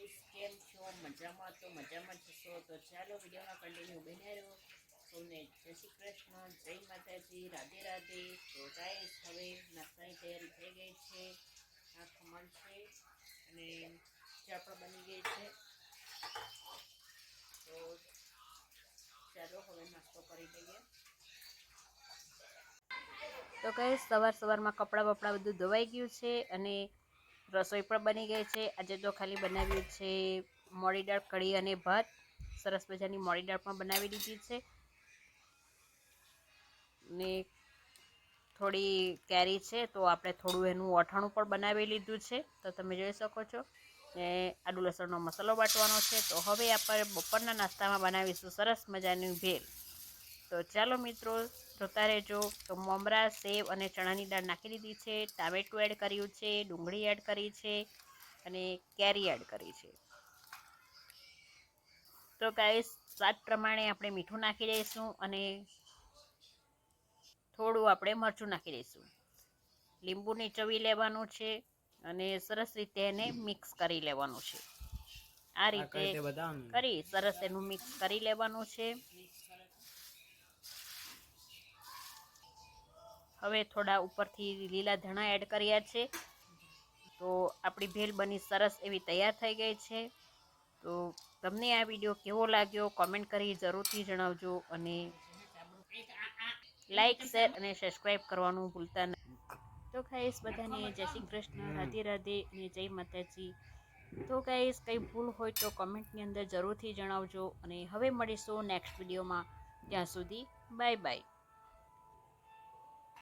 Guys, કેમ છો? મજામાં તો મજામાં જશો તો ચાલો વિડીયોમાં કન્ટિન્યુ બન્યા રહો. સૌને જય શ્રી કૃષ્ણ, જય માતાજી, રાધે રાધે. તો ગાઈસ, હવે નાસ્તાની તૈયારી થઈ ગઈ છે. આ ખમણ છે અને ચા પણ બની ગઈ છે. તો ચાલો હવે નાસ્તો કરી દઈએ તો કઈ સવાર સવારમાં કપડાં બપડા બધું ધોવાઈ ગયું છે અને રસોઈ પણ બની ગઈ છે. આજે તો ખાલી બનાવ્યું છે મોડી દાળ, કઢી અને ભાત. સરસ મજાની મોડી દાળ પણ બનાવી દીધી છે. ને થોડી કેરી છે, તો આપણે થોડું એનું ઓઠાણું પણ બનાવી લીધું છે. તો તમે જોઈ શકો છો. ને આદુ લસણનો મસાલો બાટવાનો છે. તો હવે આપણે બપોરના નાસ્તામાં બનાવીશું સરસ મજાની ભેલ. તો ચાલો મિત્રો જોતા રહેજો તો મમરા સેવ અને ચણાની દાળ નાખી દીધી છે ટામેટું એડ કર્યું છે ડુંગળી એડ કરી છે અને કેરી એડ કરી છે. તો ગાઈસ સ્વાદ પ્રમાણે આપણે મીઠું નાખી દઈશું અને થોડું આપણે મરચું નાખી દઈશું. લીંબુ નીચવી લેવાનું છે અને સરસ રીતે એને મિક્સ કરી લેવાનું છે. આ રીતે કરી સરસ એનું મિક્સ કરી લેવાનું છે. હવે થોડા ઉપરથી લીલા ધણા એડ કર્યા છે. તો આપણી ભેલ બની સરસ એવી તૈયાર થઈ ગઈ છે. તો તમને આ વીડિયો કેવો લાગ્યો કોમેન્ટ કરી જરૂરથી જણાવજો અને લાઈક શેર અને સબસ્ક્રાઈબ કરવાનું ભૂલતા નહીં તો ખાઈશ બધાને જય શ્રી કૃષ્ણ, રાધે રાધે અને જય માતાજી. તો ગાઈસ કંઈ ભૂલ હોય તો કોમેન્ટની અંદર જરૂરથી જણાવજો અને હવે મળીશું નેક્સ્ટ વિડીયોમાં ત્યાં સુધી બાય બાય